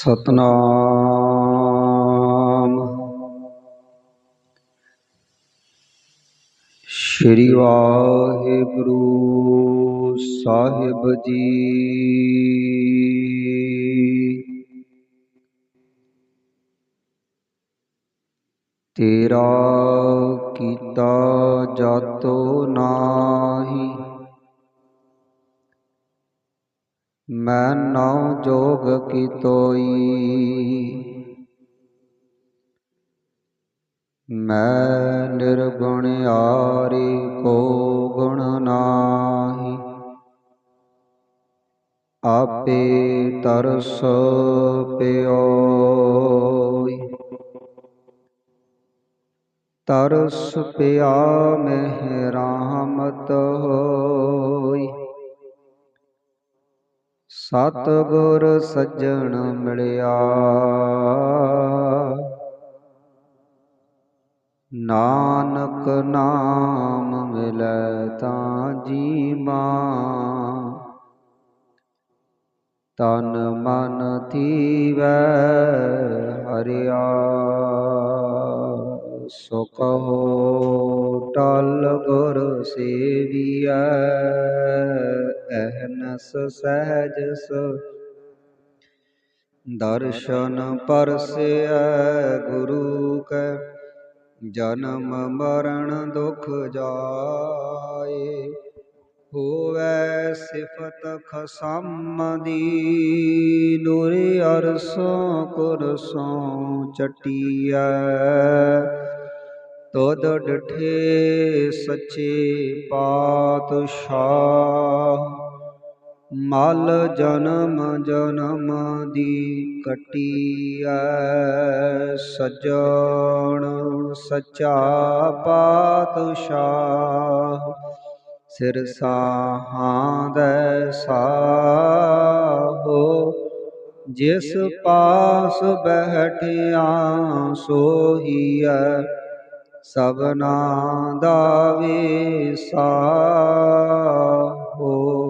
ਸਤਨਾਮ। ਸ਼੍ਰੀ ਵਾਹਿਗੁਰੂ ਸਾਹਿਬ ਜੀ। ਤੇਰਾ ਕੀਤਾ ਜਾਤੋ ਨਾਹੀ। ਮੈਂ ਨਉ ਜੋਗ ਕੀ ਤੋਈ। ਮੈਂ ਨਿਰਗੁਣ ਆਰੀ ਕੋ ਗੁਣ ਨਾਹੀ। ਆਪੇ ਤਰਸ ਪਿਓਈ। ਤਰਸ ਪਿਆ ਮਹਿ ਰਾਮਤ ਹੋਈ। ਸਤ ਗੁਰ ਸੱਜਣ ਮਿਲਿਆ। ਨਾਨਕ ਨਾਮ ਮਿਲੈ ਤਾਂ ਜੀਵਾ ਤਨ ਮਨ ਥੀਵੈ ਹਰਿਆ। ਸੋ ਕਹੋ ਟਲ ਗੁਰ ਸੇਵੀਐ। ਸਹਿਜ ਸਹਿਜਸ ਦਰਸ਼ਨ ਪਰਸੈ ਗੁਰੂ ਕੈ, ਜਨਮ ਮਰਨ ਦੁਖ ਜਾਏ। ਹੋਵੈ ਸਿਫਤ ਖਸਮ ਦੀ, ਨੂਰ ਅਰਸੋਂ ਕੁਰਸੋਂ ਚਟਿਆ ਤੋਦ ਡਠੇ ਸੱਚੇ ਪਾਤਸ਼ਾਹ। ਮਲ ਜਨਮ ਜਨਮ ਦੀ ਕਟੀ ਕਟੀਐ ਸਜਣ ਸੱਚਾ ਪਾਤਸ਼ਾਹ। ਸਿਰ ਸਾਹਾਂ ਦੇ ਸਾਹੋ, ਜਿਸ ਪਾਸ ਬਹਿਠਿਆ ਸੋਹੀਐ, ਸਭਨਾ ਦਾ ਵਿਸਾਹੋ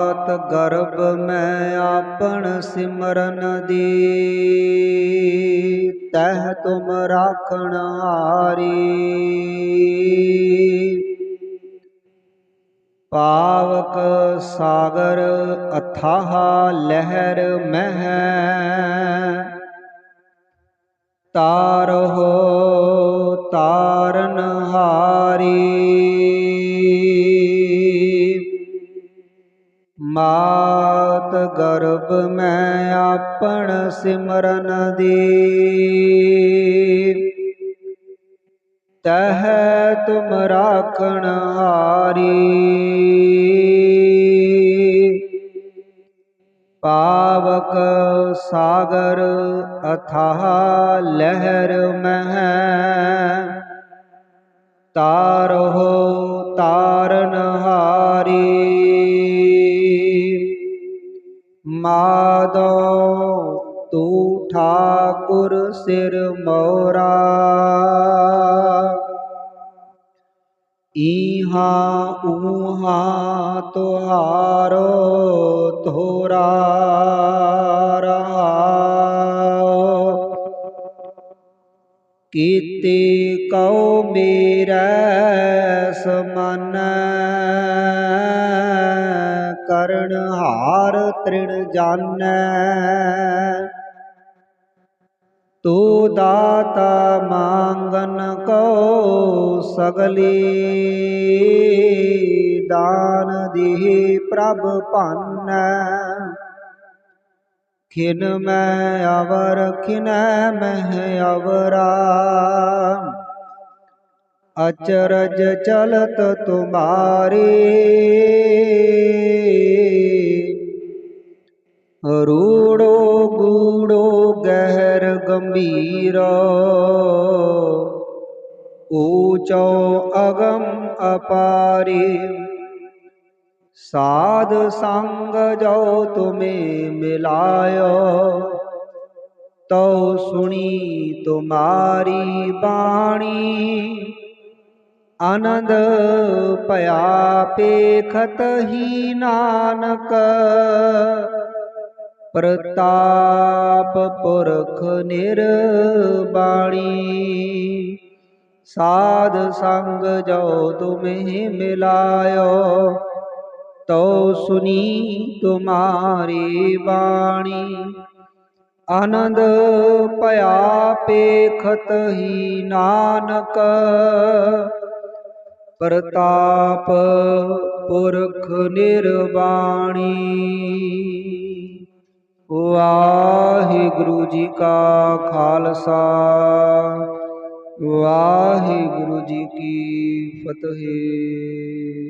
ਮਾਤ ਗਰਭ ਮੈਂ ਆਪਣ ਸਿਮਰਨ ਦੀ। ਤਹ ਤੁਮ ਰਾਖਣ ਹਾਰੀ। ਪਾਵਕ ਸਾਗਰ ਅਥਾਹ ਲਹਿਰ ਮਹਿ। ਤਾਰੋ ਮਾਤ ਗਰਭ ਮੈਂ ਆਪਣ ਸਿਮਰਨ ਦੀ ਤਹ ਤੁਮ ਰਾਖਣ ਹਾਰੀ ਪਾਵਕ ਸਾਗਰ ਅਥਾਹ ਲਹਿਰ ਮਹਿ। ਤਾਰਹੋ ਮਾਦੋ ਤੂੰ ਠਾਕੁਰ ਸਿਰ ਮੋਰਾ। ਈਹਾ ਊਹਾ ਤੁਹਾਰੋ ਥੋਰਾ ਰਹਾਉ ਕੀਤੇ ਕਉ ਮੇਰਾ ਸਮਨ ਕਰਨ ਹਾਰ ਤ੍ਰਿਣ ਜਾਣੈ ਤੂ ਦਾਤਾ ਮੰਗਨ ਕੋ ਸਗਲੀ, ਦਾਨ ਦੀ ਪ੍ਰਭ ਭਾਨੈ। ਖਿਨ ਮੈਂ ਅਵਰ, ਖਿਨੈ ਮਹਿ ਅਵਰਾ। ਅਚਰਜ ਚਲਤ ਤੁਮਾਰੀ। ਰੂੜੋ ਗੂੜੋ ਗਹਿਰ ਗੰਭੀਰ। ਊਚੋ ਅਗਮ ਅਪਾਰੇ। ਸਾਧ ਸੰਗ ਜੋ ਤੁਮੇ ਮਿਲਾਇਓ, ਤਉ ਸੁਣੀ ਤੁਮਾਰੀ ਬਾਣੀ। ਆਨੰਦ ਭਇਆ ਪੇਖਤ ਹੀ ਨਾਨਕ। ਪ੍ਰਤਾਪ ਪੁਰਖ ਨਿਰਬਾਣੀ। ਸਾਧ ਸੰਗ ਜੋ ਤੁਮੇ ਮਿਲਾਇਓ, ਤੋ ਸੁਨੀ ਤੁਮਾਰੀ ਬਾਣੀ। ਆਨੰਦ ਭਇਆ ਪੇਖਤ ਹੀ ਨਾਨਕ। ਪ੍ਰਤਾਪ ਪੁਰਖ ਨਿਰਵਾਣੀ ਵਾਹਿਗੁਰੂ ਜੀ ਕਾ ਖਾਲਸਾ ਵਾਹਿਗੁਰੂ ਜੀ ਕੀ ਫਤਿਹ।